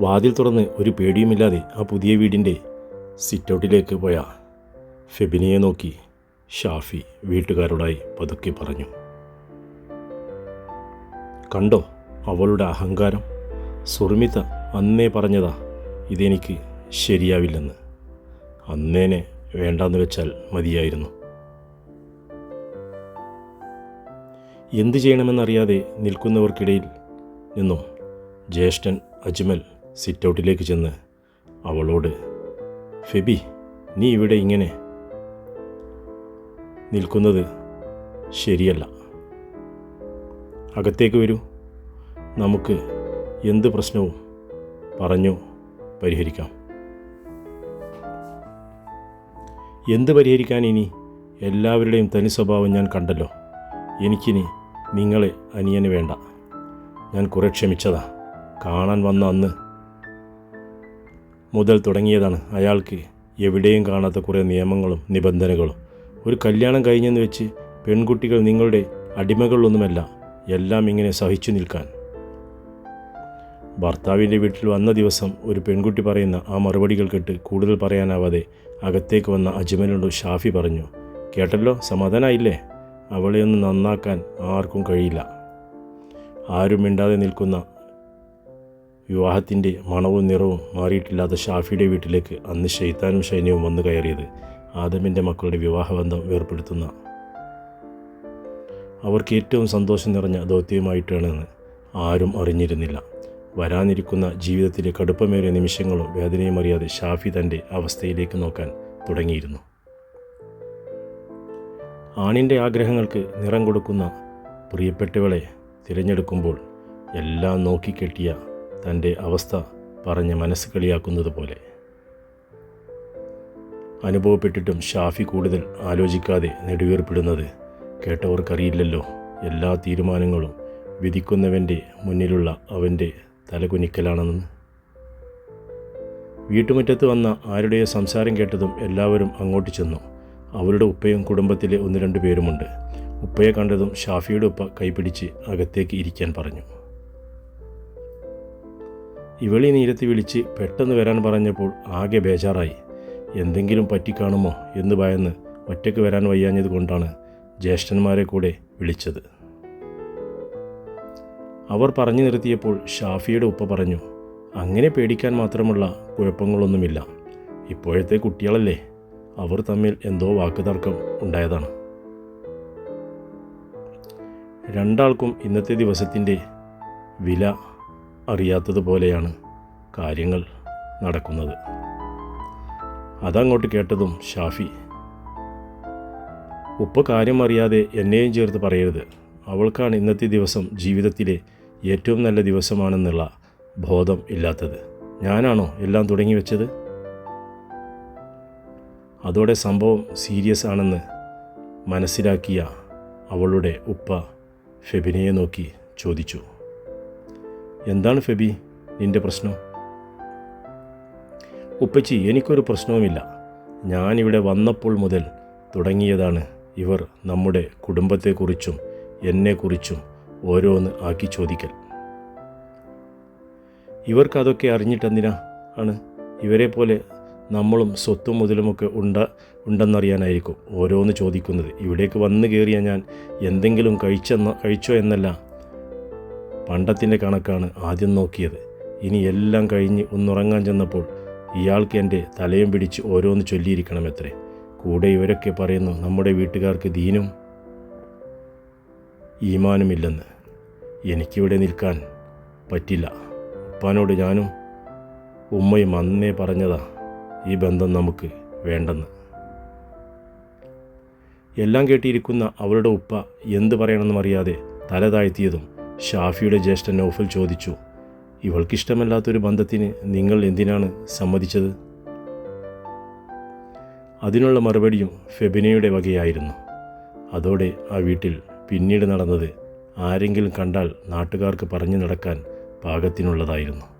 വാതിൽ തുറന്ന് ഒരു പേടിയുമില്ലാതെ ആ പുതിയ വീടിന്റെ സിറ്റൗട്ടിലേക്ക് പോയ ഫെബിനിയെ നോക്കി ഷാഫി വീട്ടുകാരോടായി പതുക്കെ പറഞ്ഞു. കണ്ടോ അവളുടെ അഹങ്കാരം? സുർമിത അന്നേ പറഞ്ഞതാ ഇതെനിക്ക് ശരിയാവില്ലെന്ന്. അന്നേനെ വേണ്ടാന്ന് വെച്ചാൽ മതിയായിരുന്നു. എന്തു ചെയ്യണമെന്നറിയാതെ നിൽക്കുന്നവർക്കിടയിൽ നിന്നും ജ്യേഷ്ഠൻ അജ്മൽ സിറ്റൗട്ടിലേക്ക് ചെന്ന് അവളോട് ഫെബി നീ ഇവിടെ ഇങ്ങനെ നിൽക്കുന്നത് ശരിയല്ല. അകത്തേക്ക് വരൂ. നമുക്ക് എന്ത് പ്രശ്നവും പറഞ്ഞു പരിഹരിക്കാം. എന്ത് പരിഹരിക്കാൻ ഇനി? എല്ലാവരുടെയും തനി സ്വഭാവം ഞാൻ കണ്ടല്ലോ. എനിക്കിനി നിങ്ങളെ അനിയന് വേണ്ട. ഞാൻ കുറെ ക്ഷമിച്ചതാ. കാണാൻ വന്ന അന്ന് മുതൽ തുടങ്ങിയതാണ് അയാൾക്ക് എവിടെയും കാണാത്ത കുറേ നിയമങ്ങളും നിബന്ധനകളും. ഒരു കല്യാണം കഴിഞ്ഞെന്ന് വെച്ച് പെൺകുട്ടികൾ നിങ്ങളുടെ അടിമകളൊന്നുമല്ല എല്ലാം ഇങ്ങനെ സഹിച്ചു നിൽക്കാൻ. ഭർത്താവിന്റെ വീട്ടിൽ വന്ന ദിവസം ഒരു പെൺകുട്ടി പറയുന്ന ആ മറുപടികൾ കേട്ട് കൂടുതൽ പറയാനാവാതെ അകത്തേക്ക് വന്ന അജ്മലിനോട് ഷാഫി പറഞ്ഞു കേട്ടല്ലോ സമാധാനമായില്ലേ അവളെ ഒന്ന് നന്നാക്കാൻ ആർക്കും കഴിയില്ല. ആരും മിണ്ടാതെ നിൽക്കുന്ന വിവാഹത്തിന്റെ മണവും നിറവും മാറിയിട്ടില്ലാത്ത ഷാഫിയുടെ വീട്ടിലേക്ക് അന്ന് ഷെയ്ത്താനും സൈന്യവും വന്നു കയറിയത് ആദമിന്റെ മക്കളുടെ വിവാഹബന്ധം വേർപ്പെടുത്തുന്ന. അവർക്ക് ഏറ്റവും സന്തോഷം നിറഞ്ഞ ദൗത്യമായിട്ടാണെന്ന് ആരും അറിഞ്ഞിരുന്നില്ല. വരാനിരിക്കുന്ന ജീവിതത്തിലെ കടുപ്പമേറിയ നിമിഷങ്ങളും വേദനയും അറിയാതെ ഷാഫി തന്റെ അവസ്ഥയിലേക്ക് നോക്കാൻ തുടങ്ങിയിരുന്നു. ആണിന്റെ ആഗ്രഹങ്ങൾക്ക് നിറം കൊടുക്കുന്ന പ്രിയപ്പെട്ടവളെ തിരഞ്ഞെടുക്കുമ്പോൾ എല്ലാം നോക്കിക്കെട്ടിയ തന്റെ അവസ്ഥ പറഞ്ഞ് മനസ്സ് കളിയാക്കുന്നത് പോലെ. അനുഭവപ്പെട്ടിട്ടും ഷാഫി കൂടുതൽ ആലോചിക്കാതെ നെടുവേർപ്പെടുന്നത് കേട്ടവർക്കറിയില്ലല്ലോ. എല്ലാ തീരുമാനങ്ങളും വിധിക്കുന്നവന്റെ മുന്നിലുള്ള അവന്റെ തലകുനിക്കലാണെന്ന്. വീട്ടുമുറ്റത്ത് വന്ന ആരുടെയോ സംസാരം കേട്ടതും എല്ലാവരും അങ്ങോട്ട് ചെന്നു. അവരുടെ ഉപ്പയും കുടുംബത്തിലെ ഒന്ന് രണ്ട് പേരുമുണ്ട്. ഉപ്പയെ കണ്ടതും ഷാഫിയുടെ ഉപ്പ കൈപിടിച്ച് അകത്തേക്ക് ഇരിക്കാൻ പറഞ്ഞു. ഇവളി നീരത്തി വിളിച്ച് പെട്ടെന്ന് വരാൻ പറഞ്ഞപ്പോൾ ആകെ ബേജാറായി. എന്തെങ്കിലും പറ്റിക്കാണുമോ എന്ന് ഭയന്ന് ഒറ്റയ്ക്ക് വരാൻ വയ്യാഞ്ഞത് കൊണ്ടാണ് ജ്യേഷ്ഠന്മാരെ കൂടെ വിളിച്ചത്. അവർ പറഞ്ഞു നിർത്തിയപ്പോൾ ഷാഫിയുടെ ഉപ്പ പറഞ്ഞു അങ്ങനെ പേടിക്കാൻ മാത്രമുള്ള കുഴപ്പങ്ങളൊന്നുമില്ല. ഇപ്പോഴത്തെ കുട്ടികളല്ലേ. അവർ തമ്മിൽ എന്തോ വാക്കുതർക്കം ഉണ്ടായതാണ്. രണ്ടാൾക്കും ഇന്നത്തെ ദിവസത്തിന്റെ വില അറിയാത്തതുപോലെയാണ് കാര്യങ്ങൾ നടക്കുന്നത്. അതങ്ങോട്ട് കേട്ടതും ഷാഫി ഉപ്പ കാര്യം അറിയാതെ എന്നെയും ചേർത്ത് പറയരുത്. അവൾക്കാണ് ഇന്നത്തെ ദിവസം ജീവിതത്തിലെ ഏറ്റവും നല്ല ദിവസമാണെന്നുള്ള ബോധം ഇല്ലാത്തത്. ഞാനാണോ എല്ലാം തുടങ്ങി വെച്ചത്? അതോടെ സംഭവം സീരിയസ് ആണെന്ന് മനസ്സിലാക്കിയ അവളുടെ ഉപ്പ ഫെബിനയെ നോക്കി ചോദിച്ചു. എന്താണ് ഫെബി നിന്റെ പ്രശ്നം? ഉപ്പച്ചി എനിക്കൊരു പ്രശ്നവുമില്ല. ഞാനിവിടെ വന്നപ്പോൾ മുതൽ തുടങ്ങിയതാണ് ഇവർ നമ്മുടെ കുടുംബത്തെക്കുറിച്ചും എന്നെക്കുറിച്ചും ഓരോന്ന് ആക്കി ചോദിക്കൽ. ഇവർക്കതൊക്കെ അറിഞ്ഞിട്ടെന്തിനാ ആണ്? ഇവരെ പോലെ നമ്മളും സ്വത്തും മുതലുമൊക്കെ ഉണ്ട ഉണ്ടെന്നറിയാനായിരിക്കും ഓരോന്ന് ചോദിക്കുന്നത്. ഇവിടേക്ക് വന്നു കയറിയ ഞാൻ എന്തെങ്കിലും കഴിച്ചെന്ന കഴിച്ചോ എന്നല്ല പണ്ടത്തിന്റെ കണക്കാണ് ആദ്യം നോക്കിയത്. ഇനി എല്ലാം കഴിഞ്ഞ് ഒന്നുറങ്ങാൻ ചെന്നപ്പോൾ ഇയാൾക്ക് എന്റെ തലയും പിടിച്ച് ഓരോന്ന് ചൊല്ലിയിരിക്കണമെത്രേ. കൂടെ ഇവരൊക്കെ പറയുന്നു നമ്മുടെ വീട്ടുകാർക്ക് ദീനും ഈമാനുമില്ലെന്ന്. എനിക്കിവിടെ നിൽക്കാൻ പറ്റില്ല. ഉപ്പാനോട് ഞാനും ഉമ്മയും അന്നേ പറഞ്ഞതാ ഈ ബന്ധം നമുക്ക് വേണ്ടെന്ന്. എല്ലാം കേട്ടിരിക്കുന്ന അവളുടെ ഉപ്പ എന്ത് പറയണമെന്നറിയാതെ തല താഴ്ത്തിയതും ഷാഫിയുടെ ജ്യേഷ്ഠൻ നൗഫൽ ചോദിച്ചു ഇവൾക്കിഷ്ടമല്ലാത്തൊരു ബന്ധത്തിന് നിങ്ങൾ എന്തിനാണ് സമ്മതിച്ചത്? അതിനുള്ള മറുപടിയും ഫെബിനയുടെ വകയായിരുന്നു. അതോടെ ആ വീട്ടിൽ പിന്നീട് നടന്നത് ആരെങ്കിലും കണ്ടാൽ നാട്ടുകാർക്ക് പറഞ്ഞു നടക്കാൻ പാകത്തിനുള്ളതായിരുന്നു.